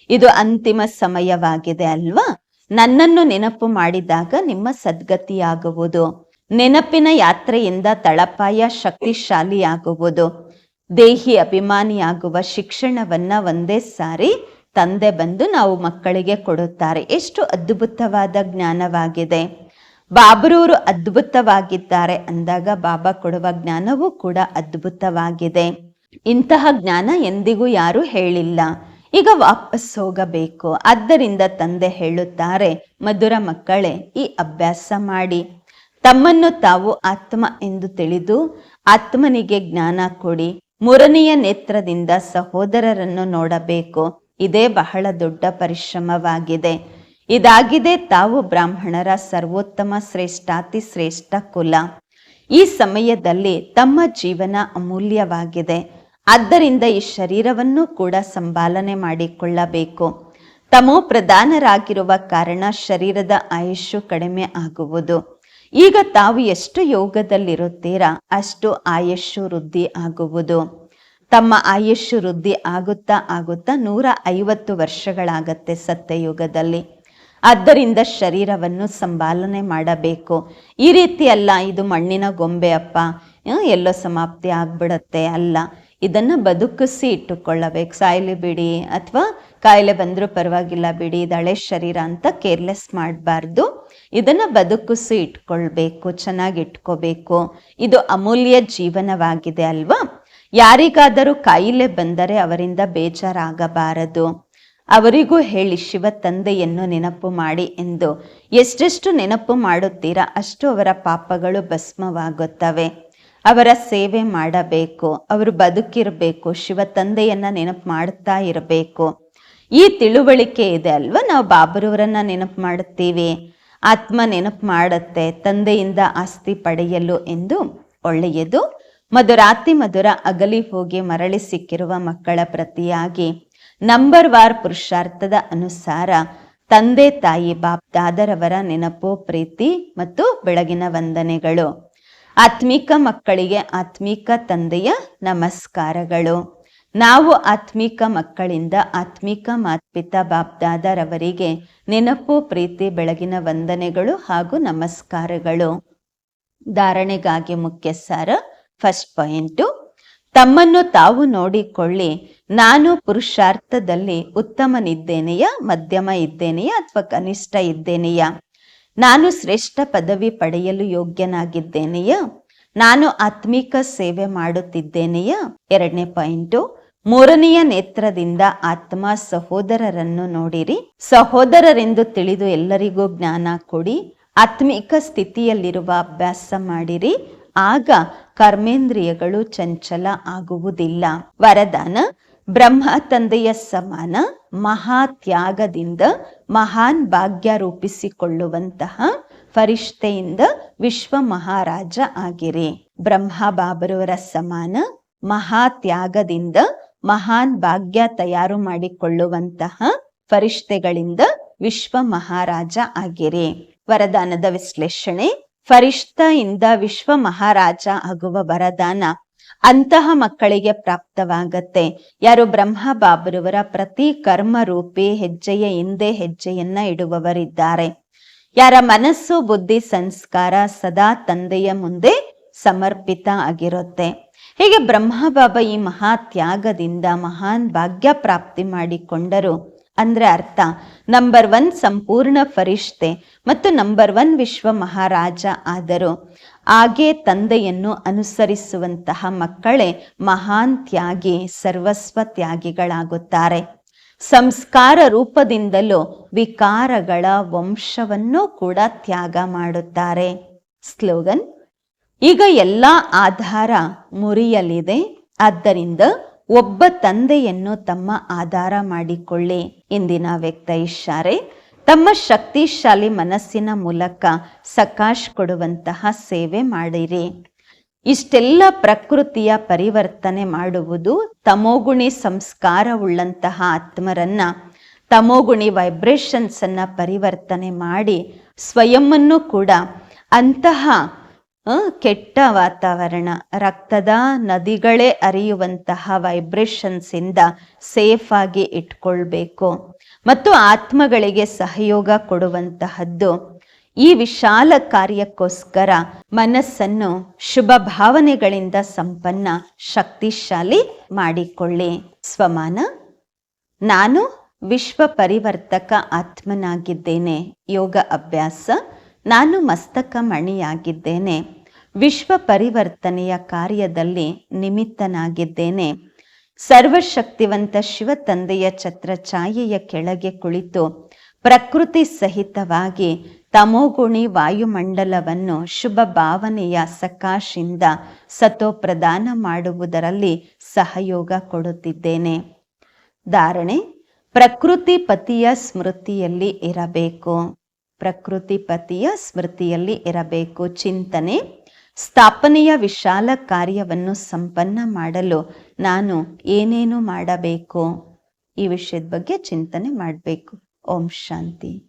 ಇದು ಅಂತಿಮ ಸಮಯವಾಗಿದೆ ಅಲ್ವಾ? ನನ್ನನ್ನು ನೆನಪು ಮಾಡಿದಾಗ ನಿಮ್ಮ ಸದ್ಗತಿಯಾಗುವುದು. ನೆನಪಿನ ಯಾತ್ರೆಯಿಂದ ತಳಪಾಯ ಶಕ್ತಿಶಾಲಿಯಾಗುವುದು. ದೇಹಿ ಅಭಿಮಾನಿಯಾಗುವ ಶಿಕ್ಷಣವನ್ನ ಒಂದೇ ಸಾರಿ ತಂದೆ ಬಂದು ನಾವು ಮಕ್ಕಳಿಗೆ ಕೊಡುತ್ತಾರೆ. ಎಷ್ಟು ಅದ್ಭುತವಾದ ಜ್ಞಾನವಾಗಿದೆ. ಬಾಬರೂರು ಅದ್ಭುತವಾಗಿದ್ದಾರೆ ಅಂದಾಗ ಬಾಬಾ ಕೊಡುವ ಜ್ಞಾನವೂ ಕೂಡ ಅದ್ಭುತವಾಗಿದೆ. ಇಂತಹ ಜ್ಞಾನ ಎಂದಿಗೂ ಯಾರೂ ಹೇಳಿಲ್ಲ. ಈಗ ವಾಪಸ್ ಹೋಗಬೇಕು. ಆದ್ದರಿಂದ ತಂದೆ ಹೇಳುತ್ತಾರೆ, ಮಧುರ ಮಕ್ಕಳೇ, ಈ ಅಭ್ಯಾಸ ಮಾಡಿ. ತಮ್ಮನ್ನು ತಾವು ಆತ್ಮ ಎಂದು ತಿಳಿದು ಆತ್ಮನಿಗೆ ಜ್ಞಾನ ಕೊಡಿ. ಮೂರನೆಯ ನೇತ್ರದಿಂದ ಸಹೋದರರನ್ನು ನೋಡಬೇಕು. ಇದೇ ಬಹಳ ದೊಡ್ಡ ಪರಿಶ್ರಮವಾಗಿದೆ. ಇದಾಗಿದೆ ತಾವು ಬ್ರಾಹ್ಮಣರ ಸರ್ವೋತ್ತಮ ಶ್ರೇಷ್ಠಾತಿ ಶ್ರೇಷ್ಠ ಕುಲ. ಈ ಸಮಯದಲ್ಲಿ ತಮ್ಮ ಜೀವನ ಅಮೂಲ್ಯವಾಗಿದೆ. ಆದ್ದರಿಂದ ಈ ಶರೀರವನ್ನು ಕೂಡ ಸಂಪಾಲನೆ ಮಾಡಿಕೊಳ್ಳಬೇಕು. ತಮೋ ಪ್ರಧಾನರಾಗಿರುವ ಕಾರಣ ಶರೀರದ ಆಯುಷ್ಯು ಕಡಿಮೆ ಆಗುವುದು. ಈಗ ತಾವು ಎಷ್ಟು ಯೋಗದಲ್ಲಿರುತ್ತೀರಾ, ಅಷ್ಟು ಆಯುಷ್ಯು ವೃದ್ಧಿ ಆಗುವುದು. ತಮ್ಮ ಆಯುಷ್ಯು ವೃದ್ಧಿ ಆಗುತ್ತಾ ಆಗುತ್ತಾ ನೂರ ಐವತ್ತು ವರ್ಷಗಳಾಗತ್ತೆ ಸತ್ಯಯುಗದಲ್ಲಿ. ಆದ್ದರಿಂದ ಶರೀರವನ್ನು ಸಂಭಾಲನೆ ಮಾಡಬೇಕು. ಈ ರೀತಿ ಅಲ್ಲ, ಇದು ಮಣ್ಣಿನ ಗೊಂಬೆ ಅಪ್ಪ. ಎಲ್ಲೋ ಸಮಾಪ್ತಿ ಆಗ್ಬಿಡತ್ತೆ, ಅಲ್ಲ. ಇದನ್ನ ಬದುಕಿಸಿ ಇಟ್ಟುಕೊಳ್ಳಬೇಕು. ಸಾಯಿಲೆ ಬಿಡಿ ಅಥವಾ ಕಾಯಿಲೆ ಬಂದರೂ ಪರವಾಗಿಲ್ಲ ಬಿಡಿ, ದಳೆ ಶರೀರ ಅಂತ ಕೇರ್ಲೆಸ್ ಮಾಡಬಾರ್ದು. ಇದನ್ನ ಬದುಕಿಸಿ ಇಟ್ಕೊಳ್ಬೇಕು, ಚೆನ್ನಾಗಿ ಇಟ್ಕೋಬೇಕು. ಇದು ಅಮೂಲ್ಯ ಜೀವನವಾಗಿದೆ ಅಲ್ವಾ? ಯಾರಿಗಾದರೂ ಕಾಯಿಲೆ ಬಂದರೆ ಅವರಿಂದ ಬೇಜಾರಾಗಬಾರದು. ಅವರಿಗೂ ಹೇಳಿ ಶಿವ ತಂದೆಯನ್ನು ನೆನಪು ಮಾಡಿ ಎಂದು. ಎಷ್ಟೆಷ್ಟು ನೆನಪು ಮಾಡುತ್ತೀರಾ ಅಷ್ಟು ಅವರ ಪಾಪಗಳು ಭಸ್ಮವಾಗುತ್ತವೆ. ಅವರ ಸೇವೆ ಮಾಡಬೇಕು, ಅವರು ಬದುಕಿರಬೇಕು, ಶಿವ ತಂದೆಯನ್ನ ನೆನಪು ಮಾಡುತ್ತಾ ಇರಬೇಕು. ಈ ತಿಳುವಳಿಕೆ ಇದೆ ಅಲ್ವಾ? ನಾವು ಬಾಬರವರನ್ನ ನೆನಪು ಮಾಡುತ್ತೀವಿ. ಆತ್ಮ ನೆನಪು ಮಾಡುತ್ತೆ, ತಂದೆಯಿಂದ ಆಸ್ತಿ ಪಡೆಯಲು ಎಂದು ಒಳ್ಳೆಯದು. ಮಧುರಾತಿ ಮಧುರ ಅಗಲಿ ಹೋಗಿ ಮರಳಿ ಸಿಕ್ಕಿರುವ ಮಕ್ಕಳ ಪ್ರತಿಯಾಗಿ ನಂಬರ್ ವಾರ್ ಪುರುಷಾರ್ಥದ ಅನುಸಾರ ತಂದೆ ತಾಯಿ ಬಾಪ್ ದಾದರವರ ನೆನಪು, ಪ್ರೀತಿ ಮತ್ತು ಬೆಳಗಿನ ವಂದನೆಗಳು. ಆತ್ಮಿಕ ಮಕ್ಕಳಿಗೆ ಆತ್ಮಿಕ ತಂದೆಯ ನಮಸ್ಕಾರಗಳು. ನಾವು ಆತ್ಮಿಕ ಮಕ್ಕಳಿಂದ ಆತ್ಮಿಕ ಮಾತ್ಪಿತ ಬಾಪ್ದಾದರವರಿಗೆ ನೆನಪು, ಪ್ರೀತಿ, ಬೆಳಗಿನ ವಂದನೆಗಳು ಹಾಗೂ ನಮಸ್ಕಾರಗಳು. ಧಾರಣೆಗಾಗಿ ಮುಖ್ಯ ಸಾರ ಫಸ್ಟ್ ಪಾಯಿಂಟು ತಮ್ಮನ್ನು ತಾವು ನೋಡಿಕೊಳ್ಳಿ. ನಾನು ಪುರುಷಾರ್ಥದಲ್ಲಿ ಉತ್ತಮನಿದ್ದೇನೆಯ, ಮಧ್ಯಮ ಇದ್ದೇನೆಯಾ ಅಥವಾ ಕನಿಷ್ಠ ಇದ್ದೇನೆಯಾ? ನಾನು ಶ್ರೇಷ್ಠ ಪದವಿ ಪಡೆಯಲು ಯೋಗ್ಯನಾಗಿದ್ದೇನೆಯ? ನಾನು ಆತ್ಮಿಕ ಸೇವೆ ಮಾಡುತ್ತಿದ್ದೇನೆಯ? ಎರಡನೇ ಪಾಯಿಂಟು. ಮೂರನೆಯ ನೇತ್ರದಿಂದ ಆತ್ಮ ಸಹೋದರರನ್ನು ನೋಡಿರಿ. ಸಹೋದರರೆಂದು ತಿಳಿದು ಎಲ್ಲರಿಗೂ ಜ್ಞಾನ ಕೊಡಿ. ಆತ್ಮಿಕ ಸ್ಥಿತಿಯಲ್ಲಿರುವ ಅಭ್ಯಾಸ ಮಾಡಿರಿ. ಆಗ ಕರ್ಮೇಂದ್ರಿಯಗಳು ಚಂಚಲ ಆಗುವುದಿಲ್ಲ. ವರದಾನ. ಬ್ರಹ್ಮ ತಂದೆಯ ಸಮಾನ. ಮಹಾ ತ್ಯಾಗದಿಂದ ಮಹಾನ್ ಭಾಗ್ಯ ರೂಪಿಸಿಕೊಳ್ಳುವಂತಹ ಫರಿಷ್ಠೆಯಿಂದ ವಿಶ್ವ ಮಹಾರಾಜ ಆಗಿರಿ. ಬ್ರಹ್ಮ ಬಾಬರವರ ಸಮಾನ ಮಹಾ ತ್ಯಾಗದಿಂದ ಮಹಾನ್ ಭಾಗ್ಯ ತಯಾರು ಮಾಡಿಕೊಳ್ಳುವಂತಹ ಫರಿಷ್ಠೆಗಳಿಂದ ವಿಶ್ವ ಮಹಾರಾಜ ಆಗಿರಿ. ವರದಾನದ ವಿಶ್ಲೇಷಣೆ ಫರಿಷ್ಠ ಇಂದ ವಿಶ್ವ ಮಹಾರಾಜ ಆಗುವ ವರದಾನ ಅಂತಹ ಮಕ್ಕಳಿಗೆ ಪ್ರಾಪ್ತವಾಗತ್ತೆ. ಯಾರು ಬ್ರಹ್ಮ ಬಾಬರವರ ಪ್ರತಿ ಕರ್ಮ ರೂಪಿ ಹೆಜ್ಜೆಯ ಹಿಂದೆ ಹೆಜ್ಜೆಯನ್ನ ಇಡುವವರಿದ್ದಾರೆ. ಯಾರ ಮನಸ್ಸು, ಬುದ್ಧಿ, ಸಂಸ್ಕಾರ ಸದಾ ತಂದೆಯ ಮುಂದೆ ಸಮರ್ಪಿತ ಆಗಿರುತ್ತೆ. ಹೀಗೆ ಬ್ರಹ್ಮ ಬಾಬಾ ಈ ಮಹಾ ತ್ಯಾಗದಿಂದ ಮಹಾನ್ ಭಾಗ್ಯ ಪ್ರಾಪ್ತಿ ಮಾಡಿಕೊಂಡರು. ಅಂದ್ರೆ ಅರ್ಥ ನಂಬರ್ ಒನ್ ಸಂಪೂರ್ಣ ಫರಿಷ್ಠೆ ಮತ್ತು ನಂಬರ್ ಒನ್ ವಿಶ್ವ ಮಹಾರಾಜ ಆದರು. ಹಾಗೆ ತಂದೆಯನ್ನು ಅನುಸರಿಸುವಂತಹ ಮಕ್ಕಳೇ ಮಹಾನ್ ತ್ಯಾಗಿ, ಸರ್ವಸ್ವ ತ್ಯಾಗಿಗಳಾಗುತ್ತಾರೆ. ಸಂಸ್ಕಾರ ರೂಪದಿಂದಲೂ ವಿಕಾರಗಳ ವಂಶವನ್ನು ಕೂಡ ತ್ಯಾಗ ಮಾಡುತ್ತಾರೆ. ಸ್ಲೋಗನ್, ಈಗ ಎಲ್ಲ ಆಧಾರ ಮುರಿಯಲಿದೆ, ಆದ್ದರಿಂದ ಒಬ್ಬ ತಂದೆಯನ್ನು ತಮ್ಮ ಆಧಾರ ಮಾಡಿಕೊಳ್ಳಿ. ಇಂದಿನ ವ್ಯಕ್ತ ಇಶಾರೆ ತಮ್ಮ ಶಕ್ತಿಶಾಲಿ ಮನಸ್ಸಿನ ಮೂಲಕ ಸಕಾಶ್ ಕೊಡುವಂತಹ ಸೇವೆ ಮಾಡಿರಿ. ಇಷ್ಟೆಲ್ಲ ಪ್ರಕೃತಿಯ ಪರಿವರ್ತನೆ ಮಾಡುವುದು ತಮೋಗುಣಿ ಸಂಸ್ಕಾರವುಳ್ಳಂತಹ ಆತ್ಮರನ್ನ, ತಮೋಗುಣಿ ವೈಬ್ರೇಷನ್ಸ್ ಅನ್ನ ಪರಿವರ್ತನೆ ಮಾಡಿ ಸ್ವಯಂವನ್ನು ಕೂಡ ಅಂತಹ ಕೆಟ್ಟ ವಾತಾವರಣ, ರಕ್ತದ ನದಿಗಳೇ ಅರಿಯುವಂತಹ ವೈಬ್ರೇಷನ್ಸ್ ಇಂದ ಸೇಫ್ ಆಗಿ ಇಟ್ಕೊಳ್ಬೇಕು. ಮತ್ತು ಆತ್ಮಗಳಿಗೆ ಸಹಯೋಗ ಕೊಡುವಂತಹದ್ದು. ಈ ವಿಶಾಲ ಕಾರ್ಯಕ್ಕೋಸ್ಕರ ಮನಸ್ಸನ್ನು ಶುಭ ಭಾವನೆಗಳಿಂದ ಸಂಪನ್ನ, ಶಕ್ತಿಶಾಲಿ ಮಾಡಿಕೊಳ್ಳಿ. ಸ್ವಮಾನ, ನಾನು ವಿಶ್ವ ಪರಿವರ್ತಕ ಆತ್ಮನಾಗಿದ್ದೇನೆ. ಯೋಗ ಅಭ್ಯಾಸ, ನಾನು ಮಸ್ತಕ ಮಣಿಯಾಗಿದ್ದೇನೆ. ವಿಶ್ವ ಪರಿವರ್ತನೆಯ ಕಾರ್ಯದಲ್ಲಿ ನಿಮಿತ್ತನಾಗಿದ್ದೇನೆ. ಸರ್ವಶಕ್ತಿವಂತ ಶಿವ ತಂದೆಯ ಛತ್ರ ಛಾಯೆಯ ಕೆಳಗೆ ಕುಳಿತು ಪ್ರಕೃತಿ ಸಹಿತವಾಗಿ ತಮೋಗುಣಿ ವಾಯುಮಂಡಲವನ್ನು ಶುಭ ಭಾವನೆಯ ಸಕಾಶಿಂದ ಸತೋ ಪ್ರದಾನ ಮಾಡುವುದರಲ್ಲಿ ಸಹಯೋಗ ಕೊಡುತ್ತಿದ್ದೇನೆ. ಧಾರಣೆ, ಪ್ರಕೃತಿ ಪತಿಯ ಸ್ಮೃತಿಯಲ್ಲಿ ಇರಬೇಕು. ಪ್ರಕೃತಿ ಪತಿಯ ಸ್ಮೃತಿಯಲ್ಲಿ ಇರಬೇಕು. ಚಿಂತನೆ, ಸ್ಥಾಪನೆಯ ವಿಶಾಲ ಕಾರ್ಯವನ್ನು ಸಂಪನ್ನ ಮಾಡಲು ನಾನು ಏನೇನು ಮಾಡಬೇಕು? ಈ ವಿಷಯದ ಬಗ್ಗೆ ಚಿಂತನೆ ಮಾಡಬೇಕು. ಓಂ ಶಾಂತಿ.